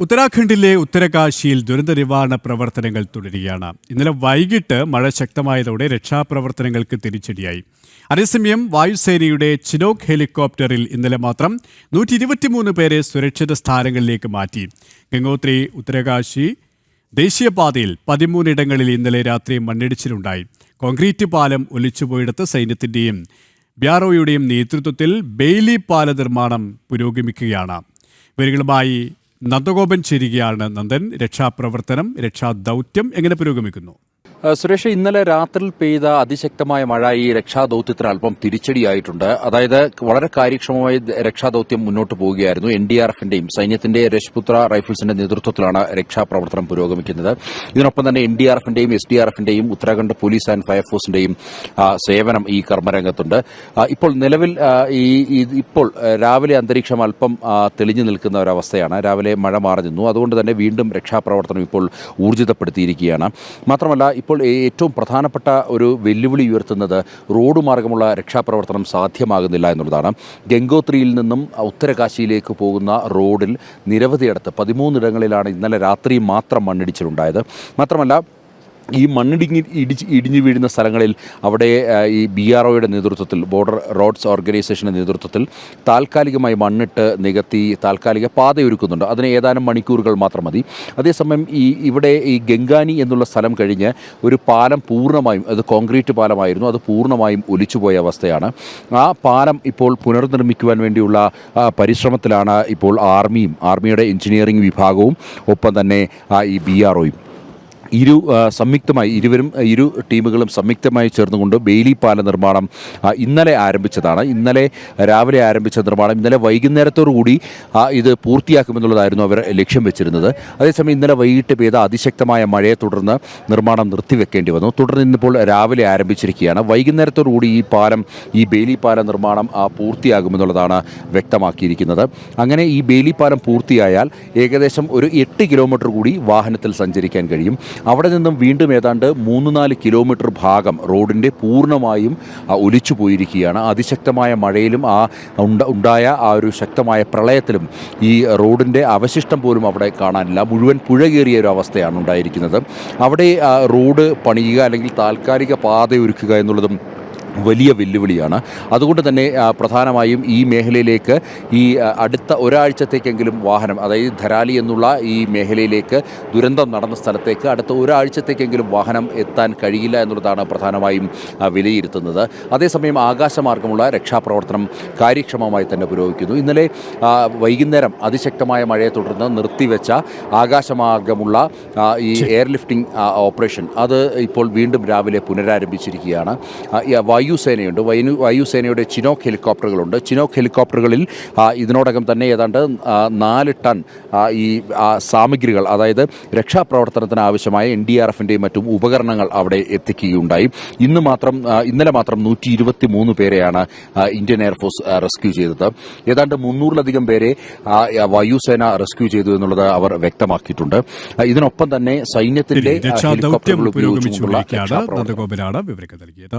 ഉത്തരാഖണ്ഡിലെ ഉത്തരകാശിയിൽ ദുരന്ത നിവാരണ പ്രവർത്തനങ്ങൾ തുടരുകയാണ്. ഇന്നലെ വൈകിട്ട് മഴ ശക്തമായതോടെ രക്ഷാപ്രവർത്തനങ്ങൾക്ക് തിരിച്ചടിയായി. അതേസമയം വായുസേനയുടെ ചിനോക് ഹെലികോപ്റ്ററിൽ ഇന്നലെ മാത്രം നൂറ്റി ഇരുപത്തിമൂന്ന് പേരെ സുരക്ഷിത സ്ഥാനങ്ങളിലേക്ക് മാറ്റി. ഗംഗോത്രി ഉത്തരകാശി ദേശീയപാതയിൽ പതിമൂന്നിടങ്ങളിൽ ഇന്നലെ രാത്രി മണ്ണിടിച്ചിലുണ്ടായി. കോൺക്രീറ്റ് പാലം ഒലിച്ചുപോയിടത്ത് സൈന്യത്തിന്റെയും ബ്യാറോയുടെയും നേതൃത്വത്തിൽ ബെയിലി പാല നിർമ്മാണം പുരോഗമിക്കുകയാണ്. വിവരങ്ങളുമായി നന്ദഗോപൻ ചേരുകയാണ് നന്ദൻ. രക്ഷാപ്രവർത്തനം രക്ഷാദൗത്യം എങ്ങനെ പുരോഗമിക്കുന്നു? സുരേഷ് ഇന്നലെ രാത്രിയിൽ പെയ്ത അതിശക്തമായ മഴ ഈ രക്ഷാദൌത്യത്തിന് അല്പം തിരിച്ചടിയായിട്ടുണ്ട്. അതായത് വളരെ കാര്യക്ഷമമായി രക്ഷാദൌത്യം മുന്നോട്ട് പോവുകയായിരുന്നു. എൻ ഡി ആർ എഫിന്റെയും സൈന്യത്തിന്റെ രജ്പുത്ര റൈഫിൾസിന്റെ നേതൃത്വത്തിലാണ് രക്ഷാപ്രവർത്തനം പുരോഗമിക്കുന്നത്. ഇതിനൊപ്പം തന്നെ എൻ ഡി ആർ എഫിന്റെയും എസ് ഡി ആർ എഫിന്റെയും ഉത്തരാഖണ്ഡ് പോലീസ് ആൻഡ് ഫയർഫോഴ്സിന്റെയും സേവനം ഈ കർമ്മരംഗത്തുണ്ട്. ഇപ്പോൾ നിലവിൽ ഈ ഇപ്പോൾ രാവിലെ അന്തരീക്ഷം അല്പം തെളിഞ്ഞു നിൽക്കുന്ന ഒരവസ്ഥയാണ്. രാവിലെ മഴ മാറി നിന്നു. അതുകൊണ്ട് തന്നെ വീണ്ടും രക്ഷാപ്രവർത്തനം ഇപ്പോൾ ഊർജിതപ്പെടുത്തിയിരിക്കുകയാണ്. മാത്രമല്ല ഇപ്പോൾ ഏറ്റവും പ്രധാനപ്പെട്ട ഒരു വെല്ലുവിളി ഉയർത്തുന്നത് റോഡ് മാർഗമുള്ള രക്ഷാപ്രവർത്തനം സാധ്യമാകുന്നില്ല എന്നുള്ളതാണ്. ഗംഗോത്രിയിൽ നിന്നും ഉത്തരകാശിയിലേക്ക് പോകുന്ന റോഡിൽ നിരവധിയിടത്ത് പതിമൂന്നിടങ്ങളിലാണ് ഇന്നലെ രാത്രി മാത്രം മണ്ണിടിച്ചിലുണ്ടായത്. മാത്രമല്ല ഈ മണ്ണിടിഞ്ഞ് ഇടിച്ച് ഇടിഞ്ഞു വീഴുന്ന സ്ഥലങ്ങളിൽ അവിടെ ഈ ബി ആർ ഒയുടെ നേതൃത്വത്തിൽ ബോർഡർ റോഡ്സ് ഓർഗനൈസേഷന്റെ നേതൃത്വത്തിൽ താൽക്കാലികമായി മണ്ണിട്ട് നികത്തി താൽക്കാലിക പാതയൊരുക്കുന്നുണ്ട്. അതിന് ഏതാനും മണിക്കൂറുകൾ മാത്രം മതി. അതേസമയം ഈ ഇവിടെ ഈ ഗംഗാനി എന്നുള്ള സ്ഥലം കഴിഞ്ഞ് ഒരു പാലം പൂർണമായും അത് കോൺക്രീറ്റ് പാലമായിരുന്നു അത് പൂർണമായും ഒലിച്ചുപോയ അവസ്ഥയാണ്. ആ പാലം ഇപ്പോൾ പുനർനിർമ്മിക്കുവാൻ വേണ്ടിയുള്ള പരിശ്രമത്തിലാണ് ഇപ്പോൾ ആർമിയും ആർമിയുടെ എഞ്ചിനീയറിംഗ് വിഭാഗവും ഒപ്പം തന്നെ ഈ ബി ആർ ഒയും ഇരു സംയുക്തമായി ഇരുവരും ഇരു ടീമുകളും സംയുക്തമായി ചേർന്നുകൊണ്ട് ബെയിലി പാല നിർമ്മാണം ഇന്നലെ ആരംഭിച്ചതാണ്. ഇന്നലെ രാവിലെ ആരംഭിച്ച നിർമ്മാണം ഇന്നലെ കൂടി ഇത് പൂർത്തിയാക്കുമെന്നുള്ളതായിരുന്നു അവർ ലക്ഷ്യം വെച്ചിരുന്നത്. അതേസമയം ഇന്നലെ വൈകിട്ട് പെയ്ത അതിശക്തമായ മഴയെ തുടർന്ന് നിർമ്മാണം നിർത്തിവെക്കേണ്ടി വന്നു. തുടർന്ന് ഇന്നിപ്പോൾ രാവിലെ ആരംഭിച്ചിരിക്കുകയാണ്. കൂടി ഈ പാലം ഈ ബെയിലി പാല നിർമ്മാണം പൂർത്തിയാകുമെന്നുള്ളതാണ് വ്യക്തമാക്കിയിരിക്കുന്നത്. അങ്ങനെ ഈ ബെയിലി പാലം പൂർത്തിയായാൽ ഏകദേശം ഒരു എട്ട് കിലോമീറ്റർ കൂടി വാഹനത്തിൽ സഞ്ചരിക്കാൻ കഴിയും. അവിടെ നിന്നും വീണ്ടും ഏതാണ്ട് മൂന്ന് നാല് കിലോമീറ്റർ ഭാഗം റോഡിന്റെ പൂർണമായും ഒലിച്ചു പോയിരിക്കുകയാണ്. അതിശക്തമായ മഴയിലും ആ ഉണ്ട ഉണ്ടായ ആ ഒരു ശക്തമായ പ്രളയത്തിലും ഈ റോഡിന്റെ അവശിഷ്ടം പോലും അവിടെ കാണാനില്ല. മുഴുവൻ പുഴ കയറിയ ഒരു അവസ്ഥയാണ് ഉണ്ടായിരിക്കുന്നത്. അവിടെ റോഡ് പണിയുക അല്ലെങ്കിൽ താൽക്കാലിക പാത ഒരുക്കുക എന്നുള്ളതും വലിയ വെല്ലുവിളിയാണ്. അതുകൊണ്ട് തന്നെ പ്രധാനമായും ഈ മേഖലയിലേക്ക് ഈ അടുത്ത ഒരാഴ്ചത്തേക്കെങ്കിലും വാഹനം അതായത് ധരാലി എന്നുള്ള ഈ മേഖലയിലേക്ക് ദുരന്തം നടന്ന സ്ഥലത്തേക്ക് അടുത്ത ഒരാഴ്ചത്തേക്കെങ്കിലും വാഹനം എത്താൻ കഴിയില്ല എന്നുള്ളതാണ് പ്രധാനമായും വിലയിരുത്തുന്നത്. അതേസമയം ആകാശമാർഗമുള്ള രക്ഷാപ്രവർത്തനം കാര്യക്ഷമമായി തന്നെ പുരോഗമിക്കുന്നു. ഇന്നലെ വൈകുന്നേരം അതിശക്തമായ മഴയെ തുടർന്ന് നിർത്തിവെച്ച ആകാശമാർഗമുള്ള ഈ എയർലിഫ്റ്റിംഗ് ലിഫ്റ്റിംഗ് ഓപ്പറേഷൻ അത് ഇപ്പോൾ വീണ്ടും രാവിലെ പുനരാരംഭിച്ചിരിക്കുകയാണ്. ഈ വായുസേനയുണ്ട്. വൈനു വായുസേനയുടെ ചിനോക്ക് ഹെലികോപ്റ്ററുകളുണ്ട്. ചിനോക്ക് ഹെലികോപ്റ്ററുകളിൽ ഇതിനോടകം തന്നെ ഏതാണ്ട് നാല് ടൺ ഈ സാമഗ്രികൾ അതായത് രക്ഷാപ്രവർത്തനത്തിന് ആവശ്യമായ എൻ ഡി ആർ എഫിന്റെയും മറ്റും ഉപകരണങ്ങൾ അവിടെ എത്തിക്കുകയുണ്ടായി. ഇന്ന് മാത്രം ഇന്നലെ മാത്രം നൂറ്റി ഇരുപത്തി മൂന്ന് പേരെയാണ് ഇന്ത്യൻ എയർഫോഴ്സ് റെസ്ക്യൂ ചെയ്തത്. ഏതാണ്ട് മുന്നൂറിലധികം പേരെ വായുസേന റെസ്ക്യൂ ചെയ്തു എന്നുള്ളത് അവർ വ്യക്തമാക്കിയിട്ടുണ്ട്. ഇതിനൊപ്പം തന്നെ സൈന്യത്തിന്റെ ഹെലികോപ്റ്ററുകൾ ഉപയോഗിച്ചുകൊണ്ടുള്ള വിവരങ്ങൾ നൽകിയത്.